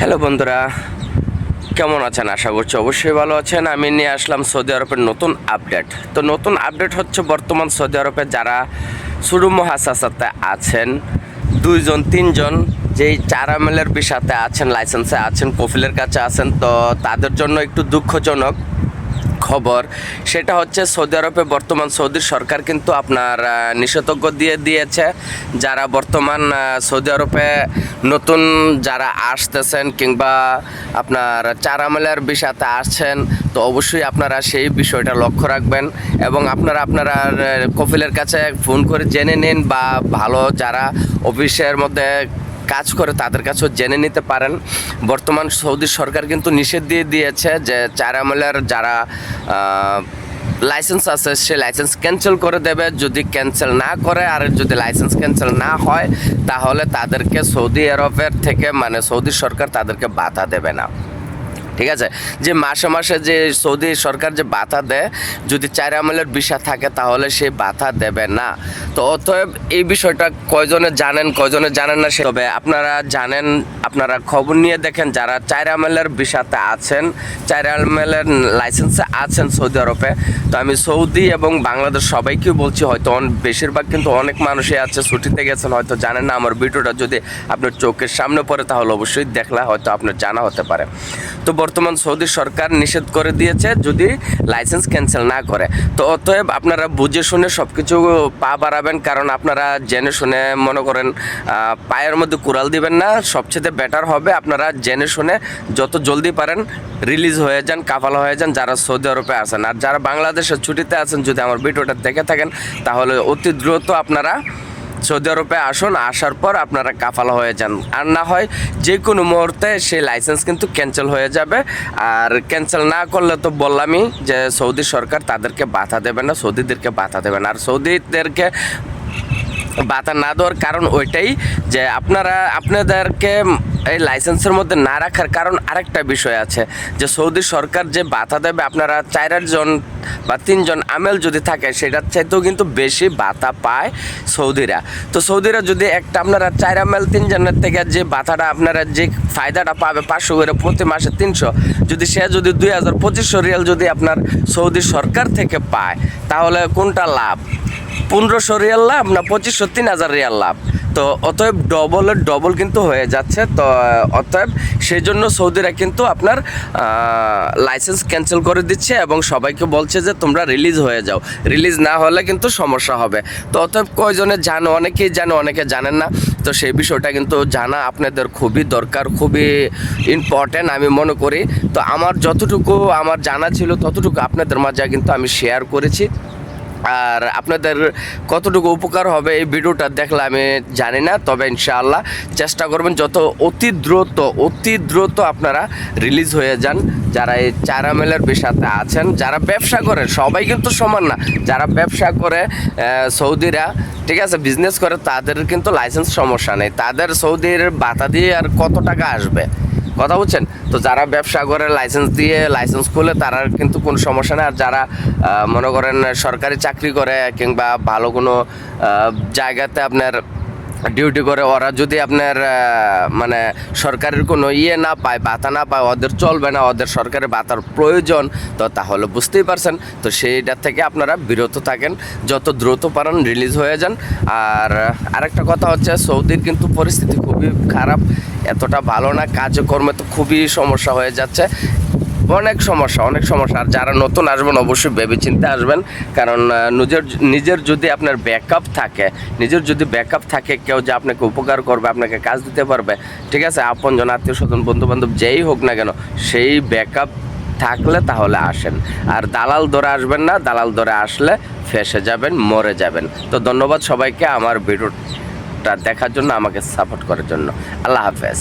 Hello বন্ধুরা, কেমন আছেন? আশা করছি অবশ্যই ভালো আছেন। আমি নিয়ে আসলাম সৌদি আরবের নতুন আপডেট। তো নতুন আপডেট হচ্ছে বর্তমান সৌদি আরবে যারা সুরুম হাসাসাতে আছেন, দুইজন, তিনজন যেই চার এমএলের বিষাতে আছেন লাইসেন্সে আছেন, কফিলের কাছে আছেন, তো তাদের জন্য একটু দুঃখজনক। খবর সেটা হচ্ছে সৌদি আরবে বর্তমান সৌদির সরকার কিন্তু আপনার নিষেধাজ্ঞা দিয়ে দিয়েছে। যারা বর্তমান সৌদি আরবে নতুন যারা আসতেছেন কিংবা আপনার চারামেলের বিষয়তে আসছেন তো অবশ্যই আপনারা সেই বিষয়টা লক্ষ্য রাখবেন এবং আপনারা আপনারা আহ, কফিলের কাছে ফোন করে জেনে নিন বা ভালো যারা অফিসের মধ্যে কাজ করে তাদের কাছেও জেনে নিতে পারেন। বর্তমান সৌদি সরকার কিন্তু নিষেধ দিয়ে দিয়েছে যে চার আমলের যারা লাইসেন্স আছে, সে লাইসেন্স ক্যান্সেল করে দেবে। যদি ক্যান্সেল না করে আর যদি লাইসেন্স ক্যান্সেল না হয়, তাহলে তাদেরকে সৌদি আরবের থেকে মানে সৌদি সরকার তাদেরকে বাধা দেবে না। ঠিক আছে? যে মাসে মাসে যে সৌদি সরকার যে বাধা দেয়, যদি চার আমলের বিষয় থাকে, তাহলে সেই বাধা দেবে না। তো অতএব এই বিষয়টা কয়জনে জানেন কয়জনে জানেন না সে তবে আপনারা জানেন, আপনারা খবর নিয়ে দেখেন যারা চার আমলের বিষয়তে আছেন চার আমলের লাইসেন্সে আছেন সৌদি আরবে। তো আমি সৌদি এবং বাংলাদেশ সবাইকে বলছি, হয়তো বেশিরভাগ কিন্তু অনেক মানুষই আছে, ছুটিতে গেছেন, হয়তো জানেন না। আমার ভিডিওটা যদি আপনার চোখের সামনে পড়ে, তাহলে অবশ্যই দেখলে হয়তো আপনার জানা হতে পারে। তো বর্তমান সৌদি সরকার নিষেধ করে দিয়েছে যদি লাইসেন্স ক্যান্সেল না করে। তো অতএব আপনারা বুঝে শুনে সব কিছু পা বাড়াবেন কারণ আপনারা জেনে শুনে মনে করেন পায়ের মধ্যে কুড়াল দিবেন না, সবচেয়ে বেটার হবে আপনারা জেনে শুনে যত জলদি পারেন রিলিজ হয়ে যান, কাফালা হয়ে যান, যারা সৌদি আরবে আছেন। আর যারা বাংলাদেশের ছুটিতে আছেন, যদি আমার ভিডিওটা দেখে থাকেন, তাহলে অতি দ্রুত আপনারা সৌদি আরবে আসুন, আসার পর আপনারা কাফালা হয়ে যান। আর না হয় যে কোনো মুহূর্তে সেই লাইসেন্স কিন্তু ক্যান্সেল হয়ে যাবে। আর ক্যান্সেল না করলে তো বললামই যে সৌদি সরকার তাদেরকে বাধা দেবে না, সৌদিদেরকে বাধা দেবে না। আর সৌদিদেরকে বাধা না দেওয়ার কারণ ওইটাই যে আপনারা, আপনাদেরকে এই লাইসেন্সের মধ্যে না রাখার কারণ আরেকটা বিষয় আছে, যে সৌদি সরকার যে বাধা দেবে আপনারা চারজন বা তিনজন আমেল যদি থাকে, সেটার চাইতেও কিন্তু বেশি বাধা পায় সৌদিরা। তো সৌদিরা যদি একটা আপনারা চার আমেল তিনজনের থেকে যে বাধাটা আপনারা যে ফায়দাটা পাবে পাঁচশো করে প্রতি মাসে তিনশো, যদি সে যদি দুই হাজার পঁচিশশো রিয়াল যদি আপনার সৌদি সরকার থেকে পায়, তাহলে কোনটা লাভ? পনেরোশো রিয়াল লাভ না পঁচিশশো তিন হাজার রিয়াল লাভ? তো অতএব ডবলের ডবল কিন্তু হয়ে যাচ্ছে। তো অতএব সেই জন্য সৌদিরা কিন্তু আপনার লাইসেন্স ক্যান্সেল করে দিচ্ছে এবং সবাইকে বলছে যে তোমরা রিলিজ হয়ে যাও। রিলিজ না হলে কিন্তু সমস্যা হবে। তো অতএব কয়জনে জানো? অনেকেই জানে, অনেকে জানেন না। তো সেই বিষয়টা কিন্তু জানা আপনাদের খুবই দরকার, খুবই ইম্পর্ট্যান্ট আমি মনে করি। তো আমার যতটুকু আমার জানা ছিল ততটুকু আপনাদের মাঝে কিন্তু আমি শেয়ার করেছি। আর আপনাদের কতটুকু উপকার হবে এই ভিডিওটা দেখলে আমি জানি না, তবে ইনশাআল্লাহ চেষ্টা করবেন যত অতি দ্রুত অতি দ্রুত আপনারা রিলিজ হয়ে যান। যারা এই চার এমএলের বিষয়তে আছেন, যারা ব্যবসা করে সবাই কিন্তু সমান না। যারা ব্যবসা করে সৌদিরা, ঠিক আছে বিজনেস করে, তাদের কিন্তু লাইসেন্স সমস্যা নেই। তাদের সৌদির বাতা দিয়ে আর কত টাকা আসবে? কথা বলছেন তো যারা ব্যবসা করে লাইসেন্স দিয়ে লাইসেন্স খুলে, তারা কিন্তু কোনো সমস্যা নেই। আর যারা মনে করেন সরকারি চাকরি করে কিংবা ভালো কোনো জায়গাতে আপনার ডিউটি করে, ওরা যদি আপনার মানে সরকারের কোনো ইয়ে না পায় বাতা না পায়, ওদের চলবে না, ওদের সরকারের বাতার প্রয়োজন, তো তাহলে বুঝতেই পারছেন। তো সেইটার থেকে আপনারা বিরত থাকেন, যত দ্রুত পারেন রিলিজ হয়ে যান। আর আরেকটা কথা হচ্ছে, সৌদির কিন্তু পরিস্থিতি খুবই খারাপ, এতটা ভালো না, কাজকর্মে তো খুবই সমস্যা হয়ে যাচ্ছে। অনেক সমস্যা অনেক সমস্যা। আর যারা নতুন আসবেন, অবশ্যই ভেবে চিন্তে আসবেন। কারণ নিজের নিজের যদি আপনার ব্যাকআপ থাকে, নিজের যদি ব্যাকআপ থাকে, কেউ যে আপনাকে উপকার করবে, আপনাকে কাজ দিতে পারবে, ঠিক আছে? আপনজন, আত্মীয় স্বজন বন্ধু বান্ধব যেই হোক না কেন, সেই ব্যাকআপ থাকলে তাহলে আসেন। আর দালাল ধরে আসবেন না, দালাল ধরে আসলে ফেসে যাবেন, মরে যাবেন। তো ধন্যবাদ সবাইকে আমার ভিডিওটা দেখার জন্য, আমাকে সাপোর্ট করার জন্য। আল্লাহ হাফেজ।